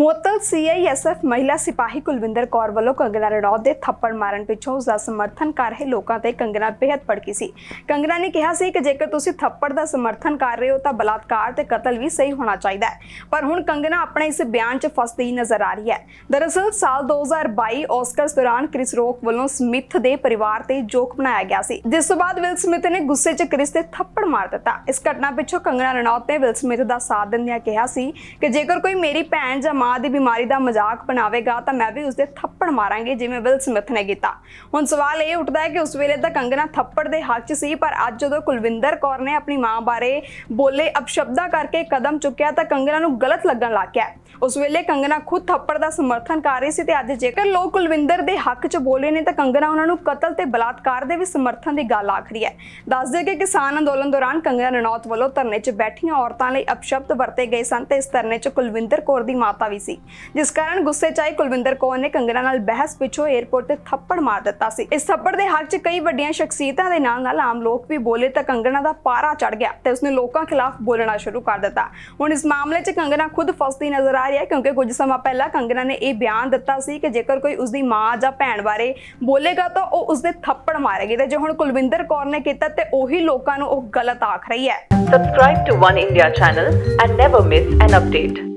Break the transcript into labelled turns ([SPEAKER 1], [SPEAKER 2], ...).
[SPEAKER 1] ਮੁਅੱਤਲ ਸੀਆਈਐਸਐਫ ਮਹਿਲਾ ਸਿਪਾਹੀ ਕੁਲਵਿੰਦਰ ਕੌਰ ਵੱਲੋਂ ਕੰਗਨਾ ਰਣੌਤ ਦੇ ਥੱਪੜ ਮਾਰਨ ਪਿੱਛੋਂ ਉਸ ਦਾ ਸਮਰਥਨ ਕਰ ਰਹੇ ਲੋਕਾਂ ਤੇ ਕੰਗਨਾ ਬੇहद ਭੜਕੀ ਸੀ। ਕੰਗਨਾ ਨੇ ਕਿਹਾ ਸੀ ਕਿ ਜੇਕਰ ਤੁਸੀਂ ਥੱਪੜ ਦਾ ਸਮਰਥਨ ਕਰ ਰਹੇ ਹੋ ਤਾਂ ਬਲਾਤਕਾਰ ਤੇ ਕਤਲ ਵੀ ਸਹੀ ਹੋਣਾ ਚਾਹੀਦਾ ਹੈ। ਪਰ ਹੁਣ ਕੰਗਨਾ ਆਪਣੇ ਇਸ ਬਿਆਨ 'ਚ ਫਸਦੀ ਨਜ਼ਰ ਆ ਰਹੀ ਹੈ। ਦਰਅਸਲ, ਸਾਲ 2022 ਆਸਕਰਸ ਦੌਰਾਨ ਕ੍ਰਿਸ ਰੌਕ ਵੱਲੋਂ ਸਮਿਥ ਦੇ ਪਰਿਵਾਰ ਤੇ ਜੋਕ ਬਣਾਇਆ ਗਿਆ ਸੀ। ਜਿਸ ਤੋਂ ਬਾਅਦ ਵਿਲ ਸਮਿਥ ਨੇ ਗੁੱਸੇ 'ਚ ਕ੍ਰਿਸ ਤੇ ਥੱਪੜ ਮਾਰ ਦਿੱਤਾ। ਇਸ ਘਟਨਾ ਪਿੱਛੋਂ ਕੰਗਨਾ ਰਣੌਤ ਨੇ ਵਿਲ ਸਮਿਥ ਦਾ ਸਾਥ ਦਿੰਦਿਆਂ ਕਿਹਾ ਸੀ ਕਿ ਜੇਕਰ ਕੋਈ ਮੇਰੀ ਭੈਣ ਜਾਂ ਮਾਂ ਦੀ ਬਿਮਾਰੀ ਦਾ ਮਜ਼ਾਕ ਬਣਾਵੇਗਾ ਤਾਂ ਮੈਂ ਵੀ ਉਸਦੇ ਥੱਪੜ ਮਾਰਾਂਗੀ, ਜਿਵੇਂ ਵਿਲ ਸਮਿਥ ਨੇ ਕੀਤਾ। ਹੁਣ ਸਵਾਲ ਇਹ ਉੱਠਦਾ ਹੈ ਕਿ ਉਸ ਵੇਲੇ ਤਾਂ ਕੰਗਨਾ ਥੱਪੜ ਦੇ ਹੱਕ 'ਚ ਸੀ, ਪਰ ਅੱਜ ਜਦੋਂ ਕੁਲਵਿੰਦਰ ਕੌਰ ਨੇ ਆਪਣੀ ਮਾਂ ਬਾਰੇ ਬੋਲੇ ਅਪਸ਼ਬਦਾਂ ਕਰਕੇ ਕਦਮ ਚੁੱਕਿਆ ਤਾਂ ਕੰਗਨਾ ਨੂੰ ਗਲਤ ਲੱਗਣ ਲੱਗ ਗਿਆ। ਉਸ ਵੇਲੇ ਕੰਗਨਾ ਖੁਦ ਥੱਪੜ ਦਾ ਸਮਰਥਨ ਕਰ ਰਹੀ ਸੀ ਤੇ ਅੱਜ ਜੇਕਰ ਲੋਕ ਕੁਲਵਿੰਦਰ ਦੇ ਹੱਕ 'ਚ ਬੋਲੇ ਨੇ ਤਾਂ ਕੰਗਨਾ ਉਹਨਾਂ ਨੂੰ ਕਤਲ ਤੇ ਬਲਾਤਕਾਰ ਦੇ ਵੀ ਸਮਰਥਨ ਦੀ ਗੱਲ ਆਖ ਰਹੀ ਹੈ। ਦੱਸ ਦੇ ਕਿ ਕਿਸਾਨ ਅੰਦੋਲਨ ਦੌਰਾਨ ਕੰਗਨਾ ਰਣੌਤ ਵੱਲੋਂ ਧਰਨੇ 'ਚ ਬੈਠੀਆਂ ਔਰਤਾਂ ਲਈ ਅਪਸ਼ਬਦ ਵਰਤੇ ਗਏ ਸਨ ਤੇ ਇਸ ਧਰਨੇ 'ਚ ਕੁਲਵਿੰਦਰ ਕੌਰ ਦੀ ਮਾਤਾ ਵੀ ਸੀ। ਜਿਸ ਕਾਰਨ ਗੁੱਸੇ 'ਚ ਆਈ ਕੁਲਵਿੰਦਰ ਕੌਰ ਨੇ ਕੰਗਨਾ ਨਾਲ ਬਹਿਸ ਪਿੱਛੋਂ 에ਅਰਪੋਰਟ ਤੇ ਥੱਪੜ ਮਾਰ ਦਿੱਤਾ ਸੀ। ਇਸ ਥੱਪੜ ਦੇ ਹੱਕ 'ਚ ਕਈ ਵੱਡੀਆਂ ਸ਼ਖਸੀਅਤਾਂ ਦੇ ਨਾਲ ਨਾਲ ਆਮ ਲੋਕ ਵੀ ਬੋਲੇ ਤਾਂ ਕੰਗਨਾ ਦਾ ਪਾਰਾ ਚੜ ਗਿਆ ਤੇ ਉਸਨੇ ਲੋਕਾਂ ਖਿਲਾਫ ਬੋਲਣਾ ਸ਼ੁਰੂ ਕਰ ਦਿੱਤਾ। ਹੁਣ ਇਸ ਮਾਮਲੇ 'ਚ ਕੰਗਨਾ ਖੁਦ ਫਸਦੀ ਨਜ਼ਰ ਆ ਰਹੀ ਹੈ ਕਿਉਂਕਿ ਕੁਝ ਸਮਾਂ ਪਹਿਲਾਂ ਕੰਗਨਾ ਨੇ ਇਹ ਬਿਆਨ ਦਿੱਤਾ ਸੀ ਕਿ ਜੇਕਰ ਕੋਈ ਉਸਦੀ ਮਾਂ ਜਾਂ ਭੈਣ ਬਾਰੇ ਬੋਲੇਗਾ ਤਾਂ ਉਹ ਉਸਦੇ ਥੱਪੜ ਮਾਰੇਗੀ ਤੇ ਜੇ ਹੁਣ ਕੁਲਵਿੰਦਰ ਕੌਰ ਨੇ ਕੀਤਾ ਤੇ ਉਹੀ ਲੋਕਾਂ ਨੂੰ ਉਹ ਗਲਤ ਆਖ ਰਹੀ ਹੈ।
[SPEAKER 2] Subscribe to One India channel and never miss an update.